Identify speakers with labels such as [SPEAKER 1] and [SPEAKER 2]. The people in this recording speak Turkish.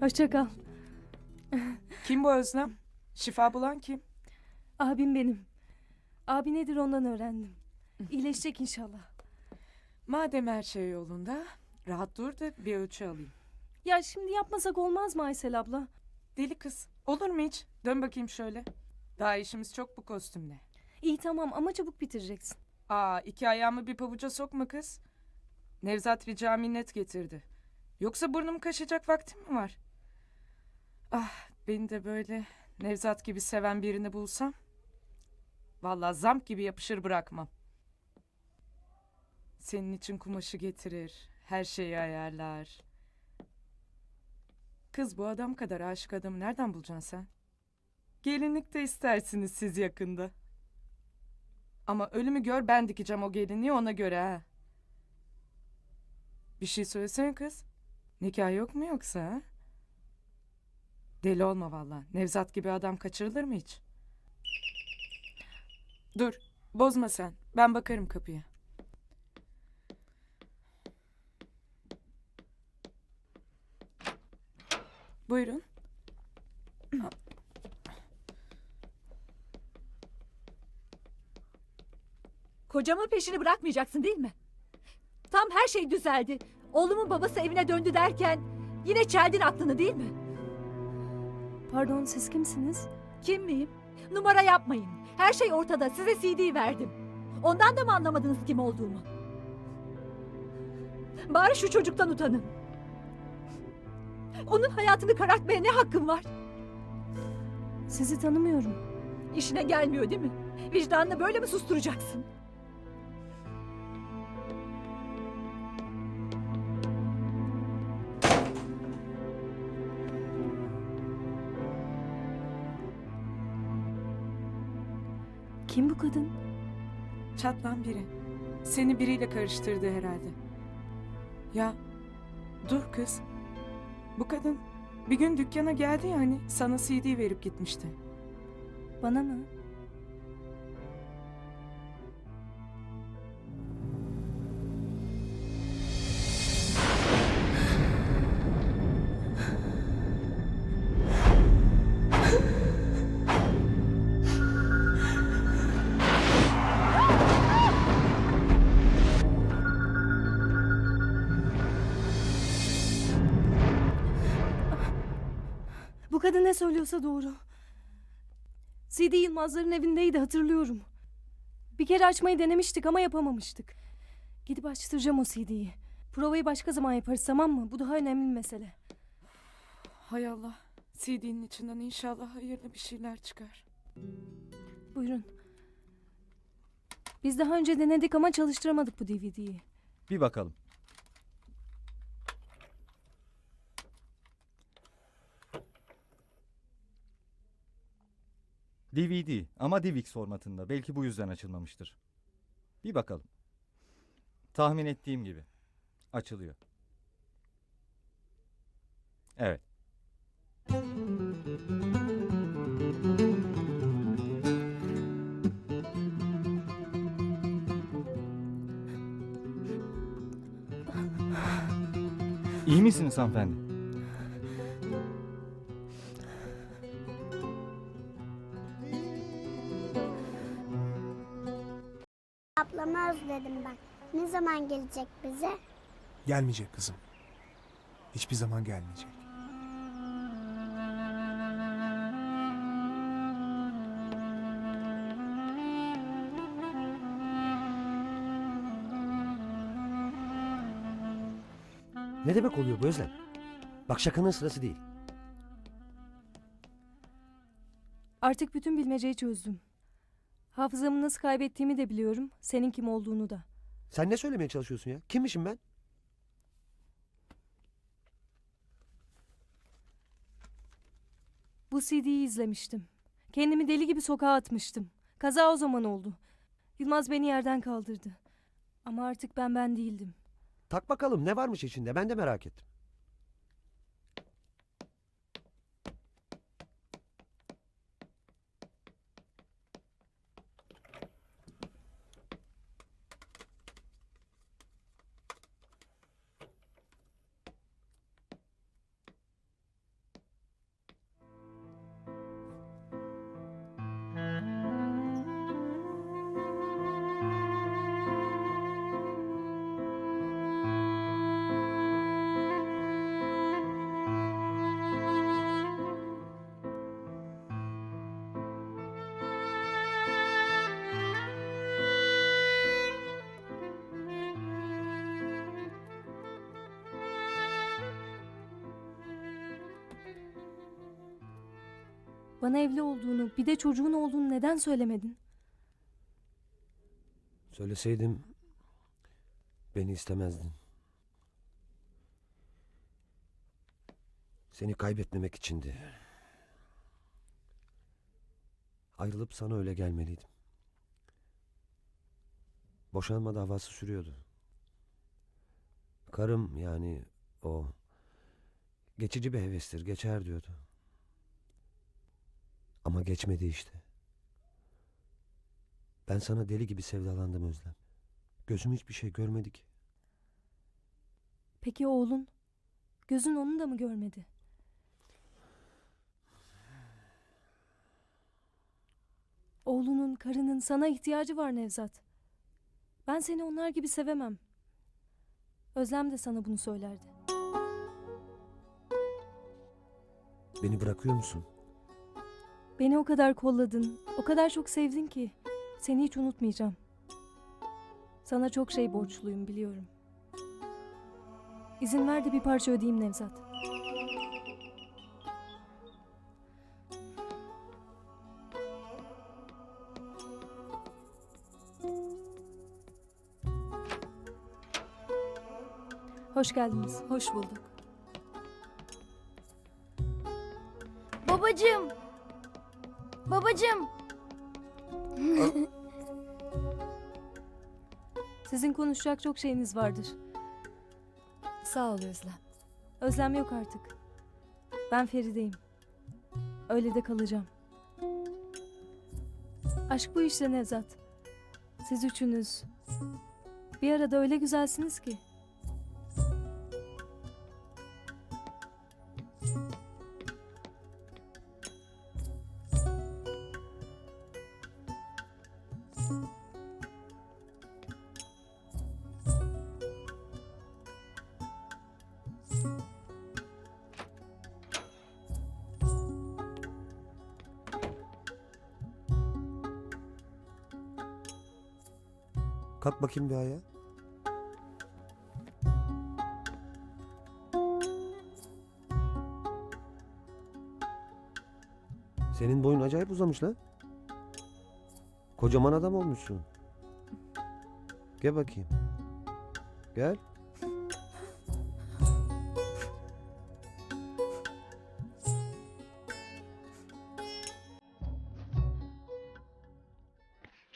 [SPEAKER 1] Hoşça kal.
[SPEAKER 2] Kim bu Özlem? Şifa bulan kim?
[SPEAKER 1] Abim benim. Abi nedir ondan öğrendim. İyileşecek inşallah.
[SPEAKER 2] Madem her şey yolunda, rahat dur da bir ölçü alayım.
[SPEAKER 1] Ya şimdi yapmasak olmaz mı Aysel abla?
[SPEAKER 2] Deli kız, olur mu hiç? Dön bakayım şöyle. Daha işimiz çok bu kostümle.
[SPEAKER 1] İyi tamam ama çabuk bitireceksin.
[SPEAKER 2] Aa, iki ayağımı bir pabuca sokma kız. Nevzat rica minnet getirdi. Yoksa burnum kaşıyacak vaktim mi var? Ah, beni de böyle Nevzat gibi seven birini bulsam. Vallahi zamp gibi yapışır bırakmam. Senin için kumaşı getirir, her şeyi ayarlar. Kız bu adam kadar aşık adamı nereden bulacaksın sen? Gelinlik de istersiniz siz yakında. Ama ölümü gör ben dikeceğim o gelinliği ona göre ha. Bir şey söylesene kız. Nikah yok mu yoksa ha? Deli olma valla. Nevzat gibi adam kaçırılır mı hiç? Dur. Bozma sen. Ben bakarım kapıya. Buyurun.
[SPEAKER 3] Kocamın peşini bırakmayacaksın değil mi? Tam her şey düzeldi. Oğlumun babası evine döndü derken yine çeldin aklını değil mi?
[SPEAKER 1] Pardon siz kimsiniz?
[SPEAKER 3] Kim miyim? Numara yapmayın. Her şey ortada. Size CD verdim. Ondan da mı anlamadınız kim olduğumu? Bari şu çocuktan utanın. Onun hayatını karartmaya ne hakkım var?
[SPEAKER 1] Sizi tanımıyorum.
[SPEAKER 3] İşine gelmiyor değil mi? Vicdanını böyle mi susturacaksın?
[SPEAKER 1] Kim bu kadın?
[SPEAKER 2] Çatlan biri. Seni biriyle karıştırdı herhalde. Ya dur kız. Bu kadın bir gün dükkana geldi ya hani sana CD verip gitmişti.
[SPEAKER 1] Bana mı? Kadın ne söylüyorsa doğru. CD Yılmazların evindeydi hatırlıyorum. Bir kere açmayı denemiştik ama yapamamıştık. Gidip açtıracağım o CD'yi. Provayı başka zaman yaparız tamam mı? Bu daha önemli bir mesele.
[SPEAKER 2] Hay Allah. CD'nin içinden inşallah hayırlı bir şeyler çıkar.
[SPEAKER 1] Buyurun. Biz daha önce denedik ama çalıştıramadık bu DVD'yi.
[SPEAKER 4] Bir bakalım. DVD ama DivX formatında. Belki bu yüzden açılmamıştır. Bir bakalım. Tahmin ettiğim gibi. Açılıyor. Evet. İyi misiniz hanımefendi?
[SPEAKER 5] Ablamı özledim ben. Ne zaman gelecek bize?
[SPEAKER 6] Gelmeyecek kızım. Hiçbir zaman gelmeyecek.
[SPEAKER 7] Ne demek oluyor bu Özlem? Bak şakanın sırası değil.
[SPEAKER 1] Artık bütün bilmeceyi çözdüm. Hafızamı nasıl kaybettiğimi de biliyorum. Senin kim olduğunu da.
[SPEAKER 7] Sen ne söylemeye çalışıyorsun ya? Kimmişim ben?
[SPEAKER 1] Bu CD'yi izlemiştim. Kendimi deli gibi sokağa atmıştım. Kaza o zaman oldu. Yılmaz beni yerden kaldırdı. Ama artık ben ben değildim.
[SPEAKER 7] Tak bakalım ne varmış içinde ben de merak ettim.
[SPEAKER 1] Bana evli olduğunu, bir de çocuğun olduğunu neden söylemedin?
[SPEAKER 7] Söyleseydim beni istemezdin. Seni kaybetmemek içindi. Ayrılıp sana öyle gelmeliydim. Boşanma davası sürüyordu. Karım yani o geçici bir hevestir, geçer diyordu. Ama geçmedi işte. Ben sana deli gibi sevdalandım Özlem. Gözüm hiçbir şey görmedi ki.
[SPEAKER 1] Peki oğlun? Gözün onu da mı görmedi? Oğlunun, karının sana ihtiyacı var Nevzat. Ben seni onlar gibi sevemem. Özlem de sana bunu söylerdi.
[SPEAKER 7] Beni bırakıyor musun?
[SPEAKER 1] Beni o kadar kolladın, o kadar çok sevdin ki seni hiç unutmayacağım. Sana çok şey borçluyum biliyorum. İzin ver de bir parça ödeyeyim Nevzat. Hoş geldiniz.
[SPEAKER 3] Hoş bulduk.
[SPEAKER 5] Babacığım. Babacığım.
[SPEAKER 1] Sizin konuşacak çok şeyiniz vardır.
[SPEAKER 3] Sağ ol Özlem.
[SPEAKER 1] Özlem yok artık. Ben Feride'yim. Öyle de kalacağım. Aşk bu işte Nevzat. Siz üçünüz. Bir arada öyle güzelsiniz ki.
[SPEAKER 7] Kalk bakayım bir ayağa. Senin boyun acayip uzamış lan. Kocaman adam olmuşsun. Gel bakayım. Gel.